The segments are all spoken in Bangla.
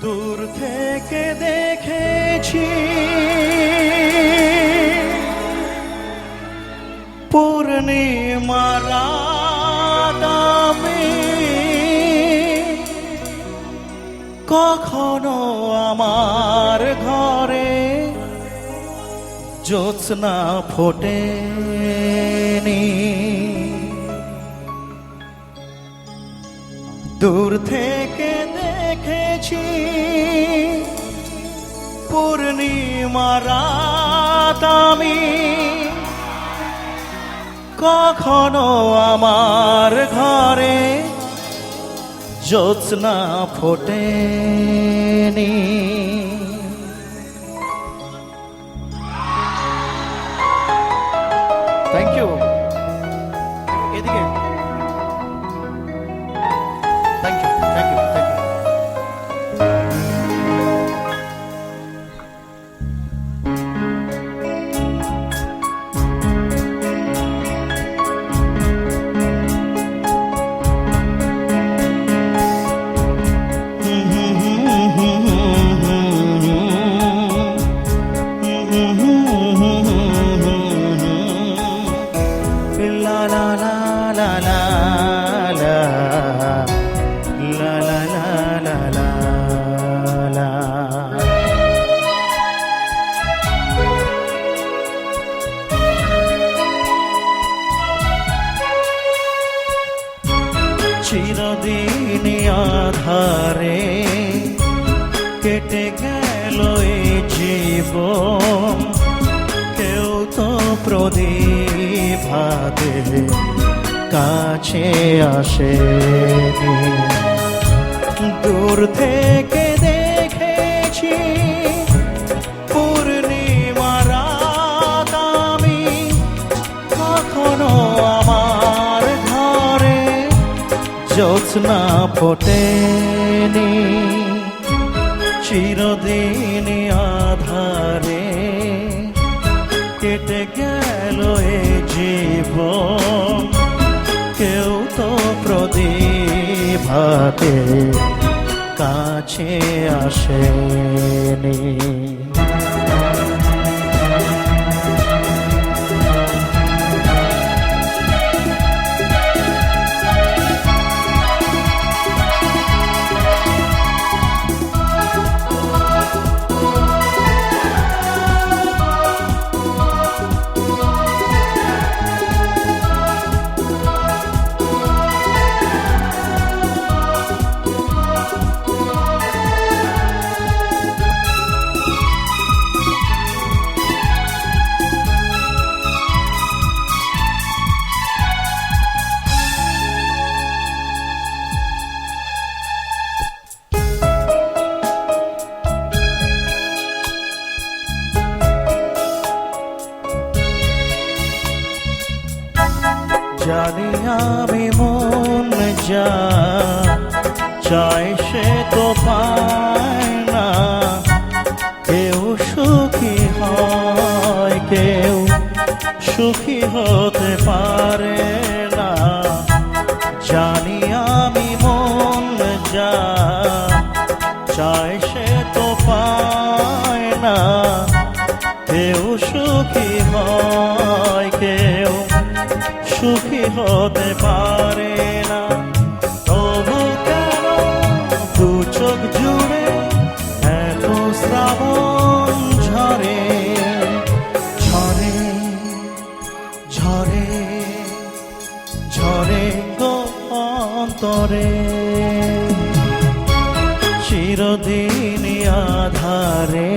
দূর থেকে দেখেছি। পূর্ণিমার কখনো আমার ঘরে জ্যোৎস্না ফোটেনি। দূর থেকে দেখেছি। পূর্ণিমার রাত আমি। কখনো আমার ঘরে জ্যোৎস্না ফোটেনি। চিরদিন আধারে কেটে গেল এই জীবন। কেউ তো প্রদীপাতে কাছে আসেনি। দূর থেকে জ্যোৎস্না ফোটেনি চিরদিন আধারে কেটে গেল এ জীবন। কেউ তো প্রদীপাতে কাছে আসেনি। জানি আমি মন যা, চাই সে তো পায় না। কেউ সুখী হয়, কেউ সুখী হতে পারে হতে পারে না। তবু কেন দু জুড়ে এত শ্রাবণ ঝরে? ঝরে ঝরে ঝরে গো অন্তরে। চিরদিন আধারে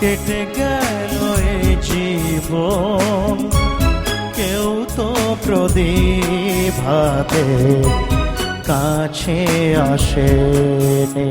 কেটে গেল এ জীবন। তো প্রদীপাতে কাছে আসেনি।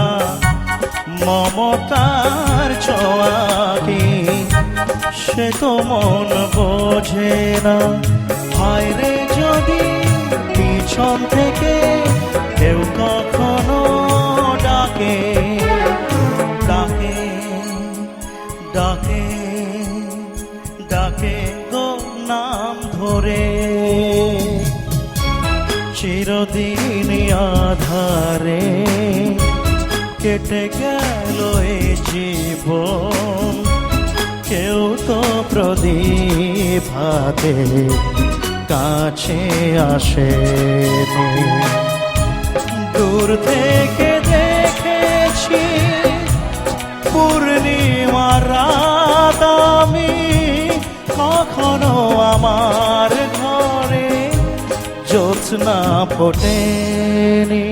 মমতার ছোঁয়া কি? সে তো মন বোঝে না। হায়রে যদি পিছন থেকে কেউ কখনো ডাকে ডাকে ডাকে ডাকে গো নাম ধরে। চিরদিন আধারে কেটে গেল এ জীবন। কেউ তো প্রদীপ হাতে কাছে আসে দূর থেকে দেখেছি পূর্ণিমা রাত আমি, কখনো আমার ঘরে জ্যোৎস্না ফোটেনি।